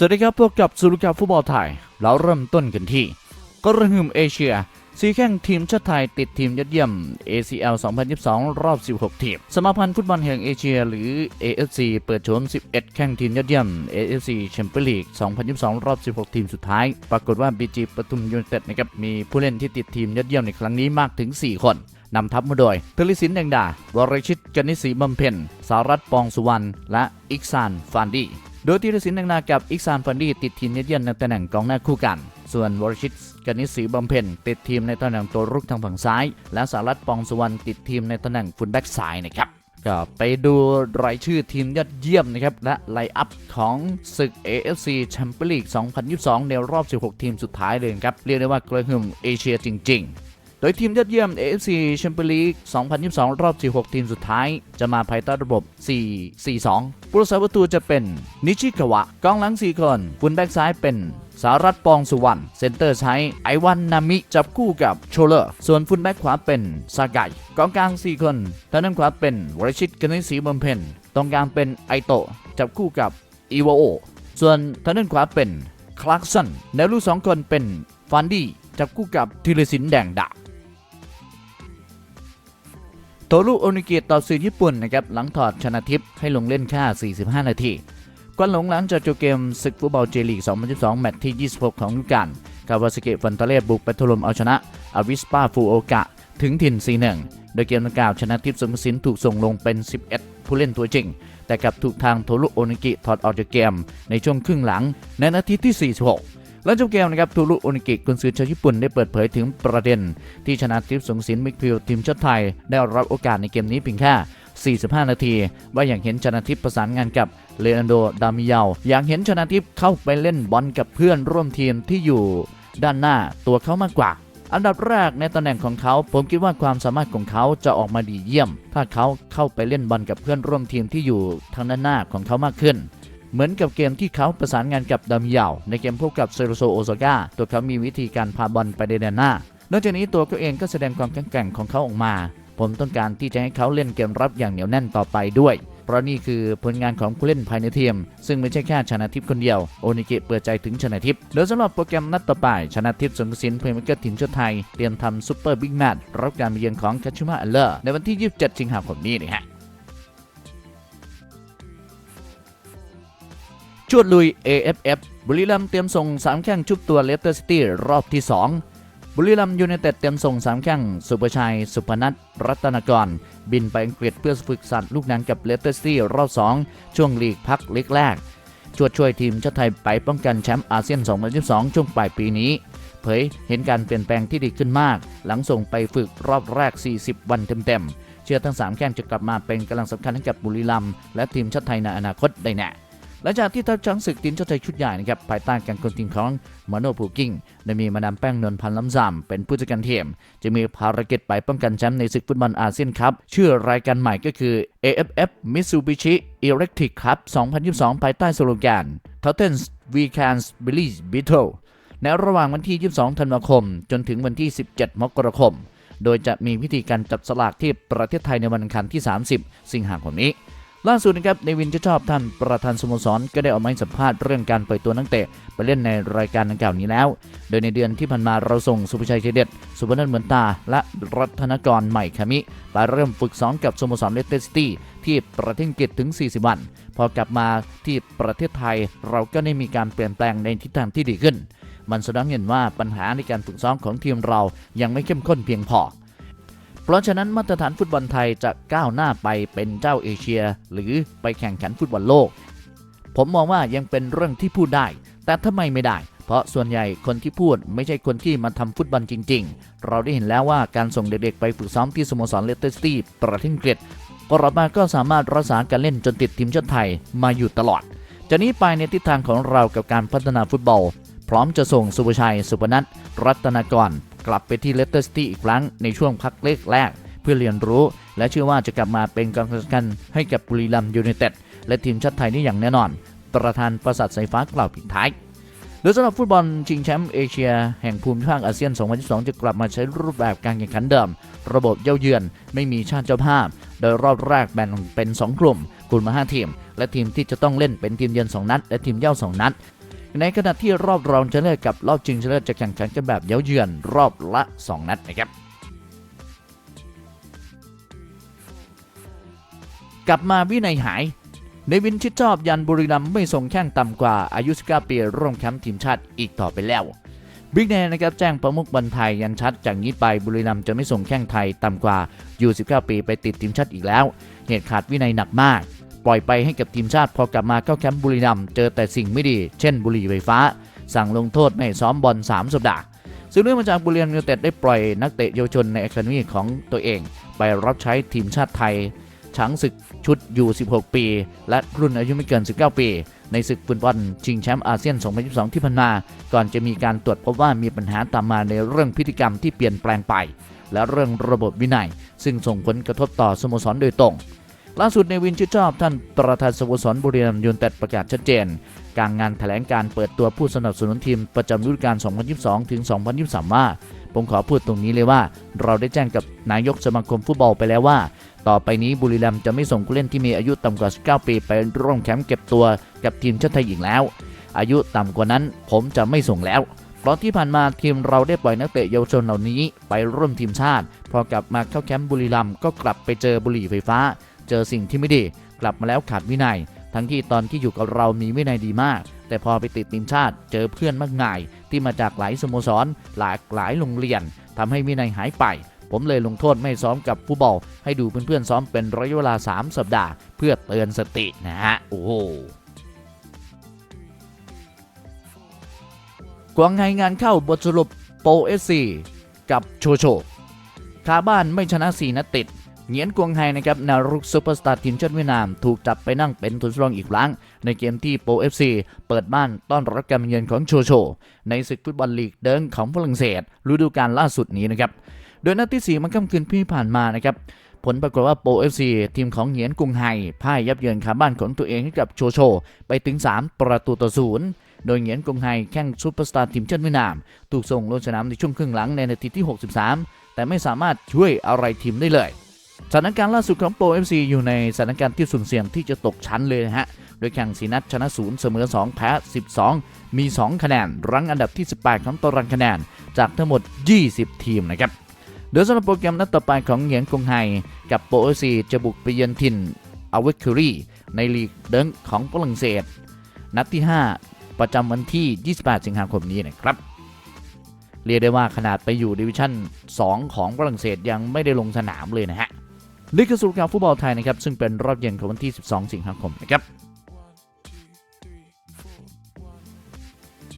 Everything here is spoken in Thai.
สวัสดีครับพบกับสุรุกาฟุตบอลไทย เราเริ่มต้นกันที่กระหึ่มเอเชียสีแข่งทีมชาติไทยติดทีมยอดเยี่ยม ACL 2022 รอบ 16 ทีม สมาพันธ์ฟุตบอลแห่งเอเชีย หรือ AFC เปิดโฉม 11 แข่งทีมยอดเยี่ยม AFC Champions League 2022 รอบ 16 ทีมสุดท้าย ปรากฏว่า BG ปทุมยูไนเต็ดนะครับมีผู้เล่นที่ติดทีมยอดเยี่ยมในครั้งนี้มากถึง 4 คนนำทัพมาโดยทลิสินแดงดาวรชิตกนิษฐ์ศรีบำเพ็ญสารัตปองสุวรรณ และอิกซานฟานดี โดยธีรศิลป์แดงนากับอิกซานฟันดี้ติดทีมเยี่ยมในตำแหน่งกองหน้าคู่กัน ส่วนวรชิตกนิษฐ์ศรีบำเพ็ญติดทีมในตำแหน่งตัวรุกทางฝั่งซ้าย และสารัตปองสุวรรณติดทีมในตำแหน่งฟุตแบ็กซ้ายนะครับก็ไปดูรายชื่อทีมยอดเยี่ยมนะครับ และไลอัพของศึก AFC Champions League 2022 ในรอบ 16 ทีมสุดท้ายเลยครับ เรียกได้ว่ากระหึ่มเอเชียจริง ๆ โดยทีมยอดเยี่ยม AFC Champions League 2022 รอบ 16 ทีมสุดท้าย จะมาภายใต้ระบบ 4-4-2 ผู้รักษาประตูจะเป็นนิชิกาวะ กองหลัง 4 คนฟุนแบ็กซ้ายเป็นสารัตปองสุวรรณ เซนเตอร์ใช้ไอวันนามิ จับคู่กับโชเลอร์ ส่วนฟุนแบ็กขวาเป็นซาไกกองกลาง 4 คนทางด้านขวาเป็นวรชิตกนิษฐ์ศรีบำเพ็ญ ตรงกลางเป็นไอโตะ จับคู่กับอีวาโอ ส่วนทางด้านขวาเป็นคลาร์กสันแนวลูกสองคนเป็นฟันดี้ จับคู่กับธีรศิลป์แดงดา โตรุโอนิกิต่อสื่อญี่ปุ่นนะครับหลังถอดชนะทิพย์ให้ลงเล่นค่า 45 นาทีกวนหลงหลังจากจบเกมศึกฟุตบอลเจลีก 2022แมตช์ที่ 26 ของฤดูกาลคาวาสเกะฟันตาเล่บุกไปถล่มเอาชนะอาวิสปาฟูโอกะถึงถิ่น 4-1 โดยเกมดังกล่าวชนะทิพย์สมศินถูกส่งลงเป็น 11 ผู้เล่นตัวจริง แต่กลับถูกทางโทรุโอนิกิถอดออกจากเกมในช่วงครึ่งหลังในนาทีที่ 46 หลังจบเกมนะครับทูรุโอนิกิกุนซือชาวญี่ปุ่นได้เปิดเผยถึงประเด็น ที่ชนะทิพย์สงสินมิกพิวทีมชาติไทย ได้รับโอกาสในเกมนี้เพียงแค่ 45 นาที ว่าอย่างเห็นชนะทิพย์ประสานงานกับเลอันโด ดามิเยาอย่างเห็นชนะทิพย์เข้าไปเล่นบอลกับเพื่อนร่วมทีมที่อยู่ ด้านหน้าตัวเขามากกว่าอันดับแรกในตำแหน่งของเขาผมคิดว่าความสามารถของเขาจะออกมาดีเยี่ยม ถ้าเขาเข้าไปเล่นบอลกับเพื่อนร่วมทีมที่อยู่ทางด้านหน้าของเขามากขึ้น เหมือนกับเกมที่เขาประสานงานกับดามิยาว ในเกมพบกับเซโรโซโอซาก้าตัวเขามีวิธีการพาบอลไปในแดนหน้านอกจากนี้ตัวเขาเองก็แสดงความแข็งแกร่งของเขาออกมา ผมต้องการที่จะให้เขาเล่นเกมรับอย่างเหนียวแน่นต่อไปด้วย เพราะนี่คือผลงานของผู้เล่นภายในทีม ซึ่งไม่ใช่แค่ชนะทิพย์คนเดียว โอนิเกะเปิดใจถึงชนะทิพย์โดยสำหรับโปรแกรมนัดต่อไป ชนะทิพย์สงกรสินเพลย์มเกอร์ทีมชาติไทย เตรียมทำซุปเปอร์บิ๊กแมตช์รับการมาเยือนของคาชูมาอัลเลอร์ในวันที่ 27 สิงหาคมนี้นะฮะ ชวดลุย AFF บุรีรัมย์เตรียมส่ง 3 แข้งชุบตัวเลสเตอร์ซิตี้รอบที่ 2 บุรีรัมย์ยูไนเต็ดเตรียมส่ง 3 แข้งสุประชัย สุพนัทรัตนกร บินไปอังกฤษเพื่อฝึกสัตว์ลูกหนังกับเลสเตอร์ซิตี้รอบ 2 ช่วงลีกพักเล็กแรกชวดช่วยทีมชาติไทยไปป้องกันแชมป์อาเซียน 2022 ช่วงปลายปีนี้ เผยเห็นการเปลี่ยนแปลงที่ดีขึ้นมาก หลังส่งไปฝึกรอบแรก 40 วันเต็มๆเชื่อทั้ง 3 แข้งจะกลับมาเป็นกำลังสำคัญให้กับบุรีรัมย์และทีมชาติไทยในอนาคตได้แน่ หลังจากที่ทัพช้างศึกทีมชาติไทยชุดใหญ่นะครับภายใต้การคุมทีมของมาโนผูกิ้งได้มีมาดามแป้งนวลพันธ์ล้ำซำเป็นผู้จัดการทีมจะมีภารกิจไปป้องกันแชมป์ในศึกฟุตบอลอาเซียนครับชื่อรายการใหม่ก็คือ AFF Mitsubishi Electric Cup 2022 ภายใต้สโลแกน t o t e n s We Can Believe Battle ในระหว่างวันที่ 22 ธันวาคม จนถึงวันที่ 17 มกราคม โดยจะมีพิธีการจับสลากที่ประเทศไทยในวันอังคารที่ 30 สิงหาคมนี้ ล่าสุดนะครับในวินจะชอบท่านประธานสโมสรก็ได้ออกมาให้สัมภาษณ์เรื่องการปล่อยตัวนักเตะไปเล่นในรายการดังกล่าวนี้แล้ว โดยในเดือนที่ผ่านมาเราส่งสุภชัยเฉเด็ดสุพนัทเหมือนตา และรัตนกรใหม่คามิไปเริ่มฝึกซ้อมกับสโมสรเลสเตอร์ซิตี้ที่ประเทศอังกฤษถึง 40 วัน พอกลับมาที่ประเทศไทยเราก็ได้มีการเปลี่ยนแปลงในทิศทางที่ดีขึ้น มันแสดงเห็นว่าปัญหาในการฝึกซ้อมของทีมเรายังไม่เข้มข้นเพียงพอ เพราะฉะนั้นมาตรฐานฟุตบอลไทยจะก้าวหน้าไปเป็นเจ้าเอเชีย หรือไปแข่งขันฟุตบอลโลก ผมมองว่ายังเป็นเรื่องที่พูดได้ แต่ทำไมไม่ได้ เพราะส่วนใหญ่คนที่พูดไม่ใช่คนที่มาทำฟุตบอลจริง ๆ เราได้เห็นแล้วว่าการส่งเด็กๆไปฝึกซ้อมที่สโมสรเลสเตอร์ซิตี้ประเทศอังกฤษกลับมาก็สามารถรักษาการเล่นจนติดทีมชาติไทยมาอยู่ตลอดจากนี้ไปในทิศทางของเรากับการพัฒนาฟุตบอล พร้อมจะส่งสุภชัย สุพนัทรัตนกร กลับไปที่เลสเตอร์ซิตี้อีกครั้งในช่วงพักเล็กแรก เพื่อเรียนรู้ และเชื่อว่าจะกลับมาเป็นกำลังสำคัญให้กับบุรีรัมย์ยูไนเต็ดและทีมชาติไทยได้อย่างแน่นอน ประธานประสาทสายฟ้ากล่าวปิดท้ายโดยสำหรับฟุตบอลชิงแชมป์เอเชียแห่งภูมิภาคอาเซียน 2022 จะกลับมาใช้รูปแบบการแข่งขันเดิม ระบบเย่าเยือนไม่มีชาติเจ้าภาพ โดยรอบแรกแบ่งเป็น 2 กลุ่ม กลุ่มละ5ทีม และทีมที่จะต้องเล่นเป็นทีมเยือน 2 นัด และทีมเย่า2 นัด ในขณะที่รอบรองชนะเลิศกับรอบชิงชนะเลิศจะแข่งขันกันแบบเย้าเยือนรอบละ 2 นัดนะครับกลับมาวินัยหายในวินชิดชอบยันบุรีรัมไม่ส่งแข้งต่ำกว่าอายุ 19 ปีร่วมแคมป์ทีมชาติอีกต่อไปแล้วบิ๊กแนนะครับแจ้งประมุขบอลไทยยันชัดจากนี้ไปบุรีรัมจะไม่ส่งแข้งไทยต่ำกว่าอยู่ 19 ปีไปติดทีมชาติอีกแล้ว เหตุขาดวินัยหนักมาก ปล่อยไปให้กับทีมชาติพอกลับมาเข้าแคมป์บุรีรัมย์เจอแต่สิ่งไม่ดี เช่นบุหรี่ไฟฟ้า สั่งลงโทษไม่ให้ซ้อมบอล3สัปดาห์ซึ่งเนื่องมาจากบุรีรัมย์ยูเต็ดได้ปล่อยนักเตะเยาวชนในอคาเดมีของตัวเอง ไปรับใช้ทีมชาติไทยช้างศึกชุดอยู่16 ปี และรุ่นอายุไม่เกิน 19 ปี ในศึกฟุตบอลชิงแชมป์อาเซียน 2022 ที่ผ่านมา ก่อนจะมีการตรวจพบว่ามีปัญหาตามมาในเรื่องพฤติกรรมที่เปลี่ยนแปลงไป และเรื่องระบบวินัย ซึ่งส่งผลกระทบต่อสโมสรโดยตรง ล่าสุดในวินชื่นชอบท่านประธานสโมสรบุรีรัมย์ยูไนเต็ดประกาศชัดเจน กลางงานแถลงการเปิดตัวผู้สนับสนุนทีมประจำฤดูกาล 2022 ถึง 2023 ว่า ผมขอพูดตรงนี้เลยว่า เราได้แจ้งกับนายกสมาคมฟุตบอลไปแล้วว่า ต่อไปนี้บุรีรัมย์จะไม่ส่งผู้เล่นที่มีอายุต่ำกว่า 19 ปี ไปร่วมแคมป์เก็บตัวกับทีมชาติไทยอีกแล้ว อายุต่ำกว่านั้นผมจะไม่ส่งแล้วเพราะที่ผ่านมาทีมเราได้ปล่อยนักเตะเยาวชนเหล่านี้ไปร่วมทีมชาติ พอกลับมาเข้าแคมป์บุรีรัมย์ก็กลับไปเจอบุหรี่ไฟฟ้า เจอสิ่งที่ไม่ดี กลับมาแล้วขาดวินัย ทั้งที่ตอนที่อยู่กับเรามีวินัยดีมาก แต่พอไปติดทีมชาติ เจอเพื่อนมากมาย ที่มาจากหลายสโมสร หลากหลายโรงเรียนทำให้วินัยหายไป ผมเลยลงโทษไม่ซ้อมกับผู้บอลให้ดูเพื่อนๆซ้อมเป็นระยะเวลา 3 สัปดาห์ เพื่อเตือนสตินะฮะโอ้โหกวางไฮงานเข้าบทสรุปโปเอสซีกับโชโชคาบ้านไม่ชนะ 4นัดติด เหงียนกวงไฮนะครับนารุกซูเปอร์สตาร์ทีมชาติเวียดนาม ถูกจับไปนั่งเป็นทุนสำรองอีกครั้ง ในเกมที่โปเอฟซีเปิดบ้านต้อนรับการเยือนของโชโช ในศึกฟุตบอลลีกเดิงของฝรั่งเศสฤดูกาลล่าสุดนี้นะครับ โดยนัดที่ 4 มันค่ำคืนที่ผ่านมานะครับผลปรากฏว่าโปเอฟซีทีมของเหงียนกุงไฮพ่ายยับเยินคาบ้านของตัวเองให้กับโชโช ไปถึง 3 ประตูต่อศูนย์โดยเหงียนกุงไฮแข่งซูเปอร์สตาร์ทีมชาติเวียดนาม ถูกส่งลงสนามในช่วงครึ่งหลังในนาทีที่ 63 แต่ไม่สามารถช่วยอะไรทีมได้เลย สถานการณ์ล่าสุดของโปร FC อยู่ในสถานการณ์ที่สุ่มเสี่ยงที่จะตกชั้นเลยนะฮะ โดยแข่งสีนัดชนะ0เสมอ 2 แพ้ 12 มี 2 คะแนน รั้งอันดับที่ 18 ของตารางคะแนน จากทั้งหมด 20 ทีมนะครับ โดยสำหรับโปรแกรมนัดต่อไปของเหงียนกงไฮกับโปร FC จะบุกไปเยือนถิ่นอเวคคิรีในลีกเดิงของฝรั่งเศส นัดที่ 5 ประจำวันที่ 28 สิงหาคมนี้นะครับเรียกได้ว่าขนาดไปอยู่ดิวิชั่น 2 ของฝรั่งเศสยังไม่ได้ลงสนามเลยนะฮะ นี่คือสรุปการฟุตบอลไทยนะครับซึ่งเป็นรอบเย็นของวันที่ 12 สิงหาคมนะครับ